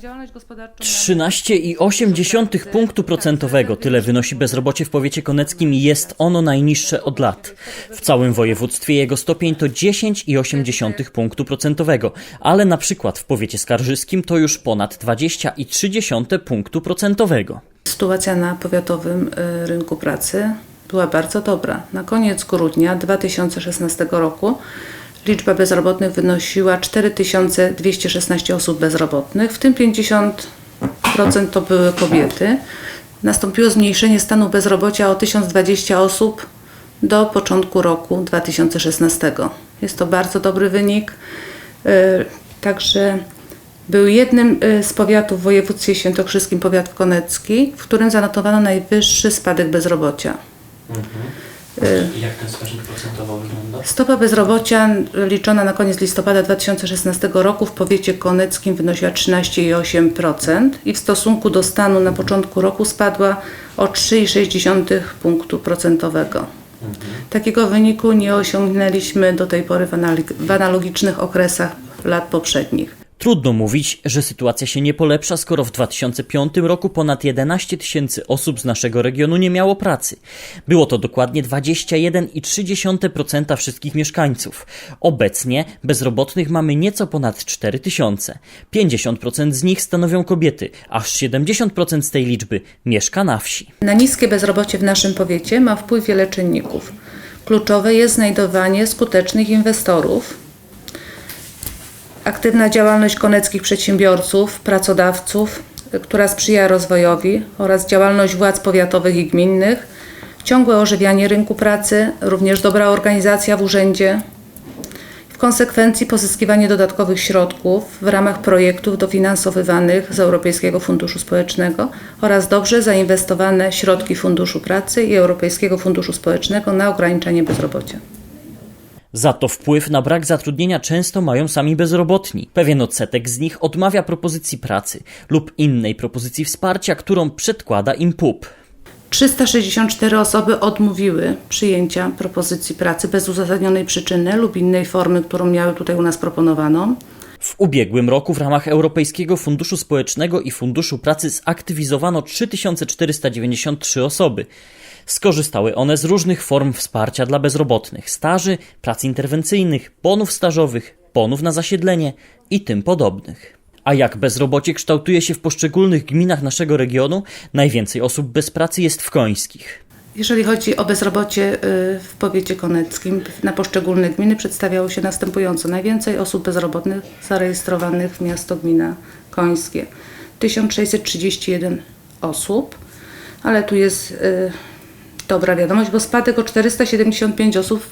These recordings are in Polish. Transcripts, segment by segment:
Działalność gospodarczą. 13,8 punktu procentowego tyle wynosi bezrobocie w powiecie koneckim i jest ono najniższe od lat. W całym województwie jego stopień to 10,8 punktu procentowego, ale na przykład w powiecie skarżyskim to już ponad 20,3 punktu procentowego. Sytuacja na powiatowym y, rynku pracy była bardzo dobra. Na koniec grudnia 2016 roku liczba bezrobotnych wynosiła 4216 osób bezrobotnych, w tym 50% to były kobiety. Nastąpiło zmniejszenie stanu bezrobocia o 1020 osób do początku roku 2016. Jest to bardzo dobry wynik. Y, Także był jednym y, z powiatów w województwie świętokrzyskim, powiat konecki, w którym zanotowano najwyższy spadek bezrobocia. I jak ten wskaźnik procentowo wygląda? Stopa bezrobocia liczona na koniec listopada 2016 roku w powiecie koneckim wynosiła 13,8% i w stosunku do stanu na początku roku spadła o 3,6 punktu procentowego. Takiego wyniku nie osiągnęliśmy do tej pory w analogicznych okresach lat poprzednich. Trudno mówić, że sytuacja się nie polepsza, skoro w 2005 roku ponad 11 tysięcy osób z naszego regionu nie miało pracy. Było to dokładnie 21,3% wszystkich mieszkańców. Obecnie bezrobotnych mamy nieco ponad 4 tysiące. 50% z nich stanowią kobiety, aż 70% z tej liczby mieszka na wsi. Na niskie bezrobocie w naszym powiecie ma wpływ wiele czynników. Kluczowe jest znajdowanie skutecznych inwestorów, aktywna działalność koneckich przedsiębiorców, pracodawców, y, która sprzyja rozwojowi oraz działalność władz powiatowych i gminnych, ciągłe ożywianie rynku pracy, również dobra organizacja w urzędzie, w konsekwencji pozyskiwanie dodatkowych środków w ramach projektów dofinansowywanych z Europejskiego Funduszu Społecznego oraz dobrze zainwestowane środki Funduszu Pracy i Europejskiego Funduszu Społecznego na ograniczenie bezrobocia. Za to wpływ na brak zatrudnienia często mają sami bezrobotni. Pewien odsetek z nich odmawia propozycji pracy lub innej propozycji wsparcia, którą przedkłada im PUP. 364 osoby odmówiły przyjęcia propozycji pracy bez uzasadnionej przyczyny lub innej formy, którą miały tutaj u nas proponowaną. W ubiegłym roku w ramach Europejskiego Funduszu Społecznego i Funduszu Pracy zaktywizowano 3493 osoby. Skorzystały one z różnych form wsparcia dla bezrobotnych, staży, prac interwencyjnych, bonów stażowych, bonów na zasiedlenie i tym podobnych. A jak bezrobocie kształtuje się w poszczególnych gminach naszego regionu, najwięcej osób bez pracy jest w Końskich. Jeżeli chodzi o bezrobocie y, w powiecie koneckim, na poszczególne gminy przedstawiało się następująco. Najwięcej osób bezrobotnych zarejestrowanych w miasto gmina końskie. 1631 osób, ale tu jest y, dobra wiadomość, bo spadek o 475 osób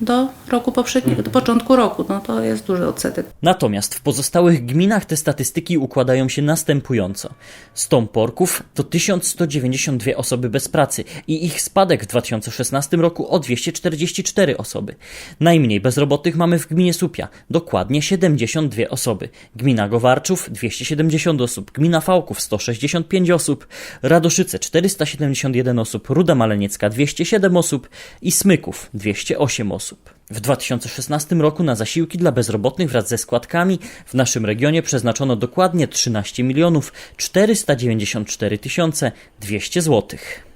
do roku poprzedniego, do początku roku. No to jest duży odsetek. Natomiast w pozostałych gminach te statystyki układają się następująco. Stąporków to 1192 osoby bez pracy i ich spadek w 2016 roku o 244 osoby. Najmniej bezrobotnych mamy w gminie Supia, dokładnie 72 osoby. Gmina Gowarczów 270 osób, gmina Fałków 165 osób, Radoszyce 471 osób, Ruda Maleniecka 207 osób i Smyków 208 osób. W 2016 roku na zasiłki dla bezrobotnych wraz ze składkami w naszym regionie przeznaczono dokładnie 13 milionów 494 tysiące 200 złotych.